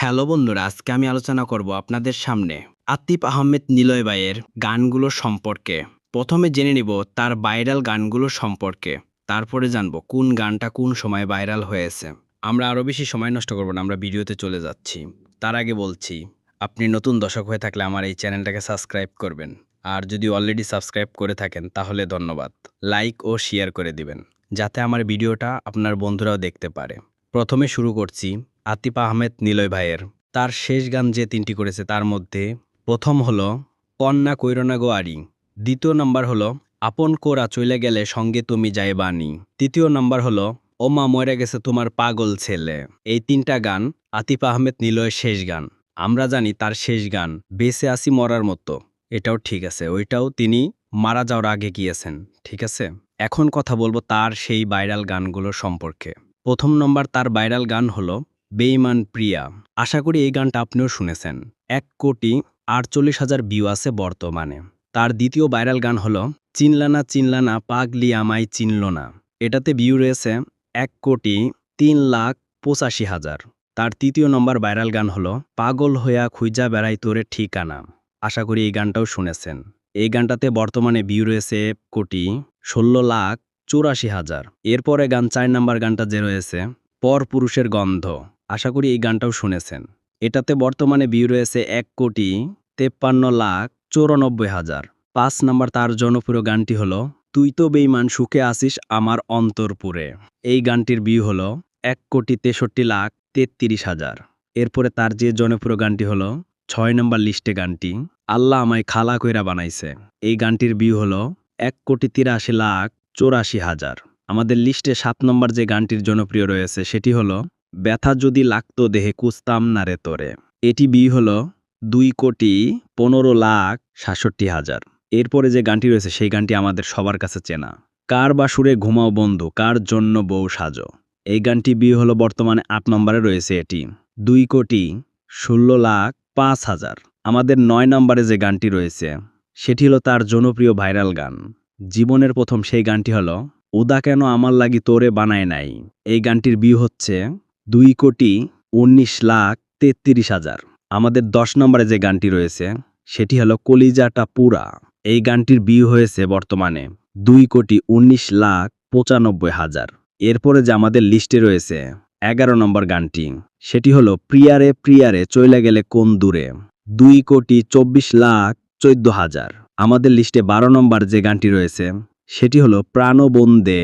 Hello বন্ধুরা, আজকে আমি আলোচনা করব আপনাদের সামনে আতিফ আহমেদ নিলয় ভাইয়ের গানগুলো সম্পর্কে। প্রথমে জেনে নিব তার ভাইরাল গানগুলো সম্পর্কে। তারপরে জানব কোন গানটা কোন সময় ভাইরাল হয়েছে। আমরা আরও বেশি সময় নষ্ট করব না, আমরা ভিডিওতে চলে যাচ্ছি। তার আগে বলছি, আপনি নতুন দর্শক হয়ে থাকলে আমার এই চ্যানেলটাকে সাবস্ক্রাইব করবেন। আর যদি অলরেডি সাবস্ক্রাইব করে থাকেন, তাহলে ধন্যবাদ। লাইক ও শেয়ার করে দিবেন, যাতে আমার ভিডিওটা আপনার বন্ধুরাও দেখতে পারে। প্রথমে শুরু করছি আতিফ আহমেদ নিলয় ভাইয়ের। তার শেষ গান যে তিনটি করেছে, তার মধ্যে প্রথম হলো, কন্যা কৈরনা গোয়ারি দ্বিতীয় নাম্বার হলো, আপন কোরা চলে গেলে সঙ্গে তুমি যাই বাণী তৃতীয় নাম্বার হলো, ওমা মরে গেছে তোমার পাগল ছেলে এই তিনটা গান আতিফ আহমেদ নিলয়ের শেষ গান। আমরা জানি তার শেষ গান, বেঁচে আসি মরার মতো এটাও ঠিক আছে, ওইটাও তিনি মারা যাওয়ার আগে গিয়েছেন, ঠিক আছে? এখন কথা বলব তার সেই ভাইরাল গানগুলো সম্পর্কে। প্রথম নম্বর তার ভাইরাল গান হলো বেইমান প্রিয়া, আশা করি এই গানটা আপনিও শুনেছেন। এক কোটি আটচল্লিশ হাজার ভিউ আছে বর্তমানে। তার দ্বিতীয় ভাইরাল গান হলো, চিনলানা চিনলানা, পাগলি আমায় চিনল না। এটাতে ভিউ রয়েছে এক কোটি তিন লাখ পঁচাশি হাজার। তার তৃতীয় নম্বর ভাইরাল গান হলো, পাগল হইয়া খুঁজা বেড়াই তোরে ঠিকানা। আশা করি এই গানটাও শুনেছেন। এই গানটাতে বর্তমানে ভিউ রয়েছে কোটি ষোলো লাখ চৌরাশি হাজার। এরপরে গান চার নাম্বার গানটা যে রয়েছে, পর পুরুষের গন্ধ। আশা করি এই গানটাও শুনেছেন। এটাতে বর্তমানে ভিউ রয়েছে এক কোটি তেপ্পান্ন লাখ চৌরানব্বই হাজার। পাঁচ নাম্বার তার জনপ্রিয় গানটি হলো, তুই তো বেইমান সুখে আসিস আমার অন্তরপুরে। এই গানটির ভিউ হলো, এক কোটি তেষট্টি লাখ তেত্রিশ হাজার। এরপরে তার যে জনপ্রিয় গানটি হলো, ছয় নম্বর লিস্টে গানটি আল্লাহ আমায় খালা কইরা বানাইছে। এই গানটির ভিউ হলো, এক কোটি তিরাশি লাখ চৌরাশি হাজার। আমাদের লিস্টে সাত নম্বর যে গানটির জনপ্রিয় রয়েছে সেটি হলো ব্যথা যদি লাগতো দেহে, কুস্তাম না রে তোরে। এটি বি হল দুই কোটি পনেরো লাখ সাতষট্টি হাজার। এরপরে যে গানটি রয়েছে, সেই গানটি আমাদের সবার কাছে চেনা। কার বা সুরে ঘুমাও বন্ধু, কার জন্য বউ সাজো? এই গানটি বি হলো বর্তমানে আট নম্বরে রয়েছে এটি। দুই কোটি ষোলো লাখ পাঁচ হাজার। আমাদের নয় নম্বরে যে গানটি রয়েছে, সেটি হলো তার জনপ্রিয় ভাইরাল গান। জীবনের প্রথম সেই গানটি হলো, উদা কেন আমার লাগি তোরে বানায় নাই? এই গানটির বিউ হচ্ছে দুই কোটি উনিশ লাখ তেত্রিশ হাজার। আমাদের দশ নম্বরে যে গানটি রয়েছে, সেটি হলো কলিজাটা পুরা। এই গানটির বিউ হয়েছে বর্তমানে দুই কোটি উনিশ লাখ পঁচানব্বই হাজার। এরপরে যে আমাদের লিস্টে রয়েছে এগারো নম্বর গানটি, সেটি হলো প্রিয়ারে প্রিয়ারে চলে গেলে কোন দূরে? দুই কোটি চব্বিশ লাখ চোদ্দ হাজার। আমাদের লিস্টে বারো নম্বর যে গানটি রয়েছে, সেটি হলো প্রাণবন্দে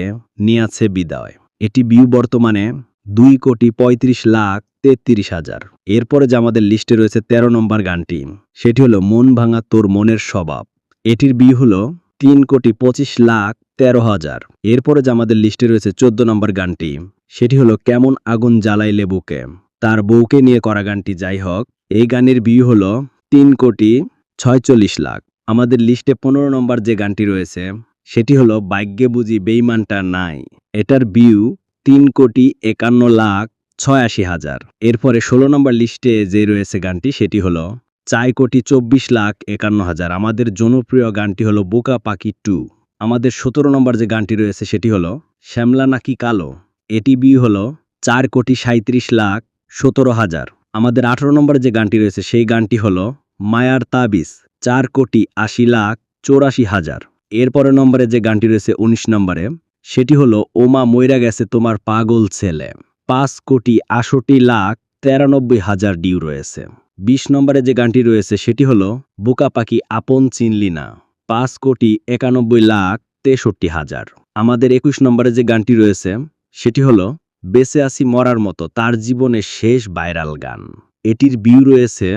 নিয়াছে বিদায়। এটি বিউ বর্তমানে দুই কোটি পঁয়ত্রিশ লাখ তেত্রিশ হাজার। এরপরে যে আমাদের লিস্টে রয়েছে ১৩ নম্বর গানটি, সেটি হলো মন ভাঙা তোর মনের স্বভাব। এটির বিউ হলো তিন কোটি পঁচিশ লাখ তেরো হাজার। এরপরে যে আমাদের লিস্টে রয়েছে ১৪ নম্বর গানটি, সেটি হলো কেমন আগুন জ্বালাইলে বুকে তার বউকে নিয়ে করা গানটি যাই হোক, এই গানের বিউ হলো তিন কোটি ছয়চল্লিশ লাখ। আমাদের লিস্টে পনেরো নম্বর যে গানটি রয়েছে, সেটি হলো ভাগ্যে বুঝি বেইমানটা নাই। এটার বিউ তিন কোটি একান্ন লাখ ছয়াশি হাজার। এরপরে ষোলো নম্বর লিস্টে যে রয়েছে গানটি, সেটি হলো, চার কোটি চব্বিশ লাখ একান্ন হাজার। আমাদের জনপ্রিয় গানটি হলো বোকা পাখি টু। আমাদের সতেরো নম্বর যে গানটি রয়েছে, সেটি হলো, শ্যামলা নাকি কালো? এটি বিউ হলো, চার কোটি সাঁত্রিশ লাখ সতেরো হাজার। আমাদের আঠারো নম্বরে যে গানটি রয়েছে, সেই গানটি হলো, মায়ার তাবিজ, চার কোটি আশি লাখ চৌরাশি হাজার। এরপরের নম্বরে যে গানটি রয়েছে ১৯ নম্বরে সেটি হলো, ওমা মইরা গেছে তোমার পাগল ছেলে। পাঁচ কোটি আষট্টি লাখ তেরানব্বই হাজার ডিউ রয়েছে। ২০ নম্বরে যে গানটি রয়েছে, সেটি হলো, বোকা পাখি আপন চিনলি না। পাঁচ কোটি একানব্বই লাখ তেষট্টি হাজার। আমাদের একুশ নম্বরে যে গানটি রয়েছে, সেটি হলো, বেঁচে আসি মরার মতো, তার জীবনের শেষ ভাইরাল গান। এটির বিউ রয়েছে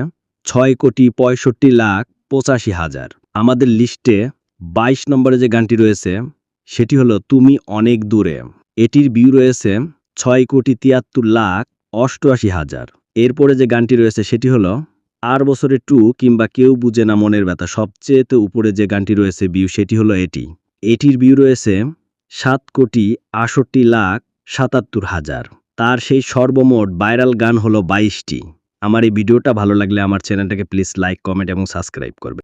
ছয় কোটি পঁয়ষট্টি লাখ পঁচাশি হাজার। আমাদের লিস্টে ২২ নম্বরে যে গানটি রয়েছে সেটি হলো তুমি অনেক দূরে। এটির ভিউ রয়েছে ছয় কোটি তিয়াত্তর লাখ অষ্টআশি হাজার। এরপরে যে গানটি রয়েছে সেটি হলো, আর বছরে টু কিংবা কেউ বুঝে না মনের ব্যথা সবচেয়েতে উপরে যে গানটি রয়েছে ভিউ সেটি হলো এটি। এটির ভিউ রয়েছে সাত কোটি আষট্টি লাখ সাতাত্তর হাজার। তার সেই সর্বমোট ভাইরাল গান হলো বাইশটি। আমার এই ভিডিওটা ভালো লাগলে আমার চ্যানেলটাকে প্লিজ লাইক, কমেন্ট এবং সাবস্ক্রাইব করবে।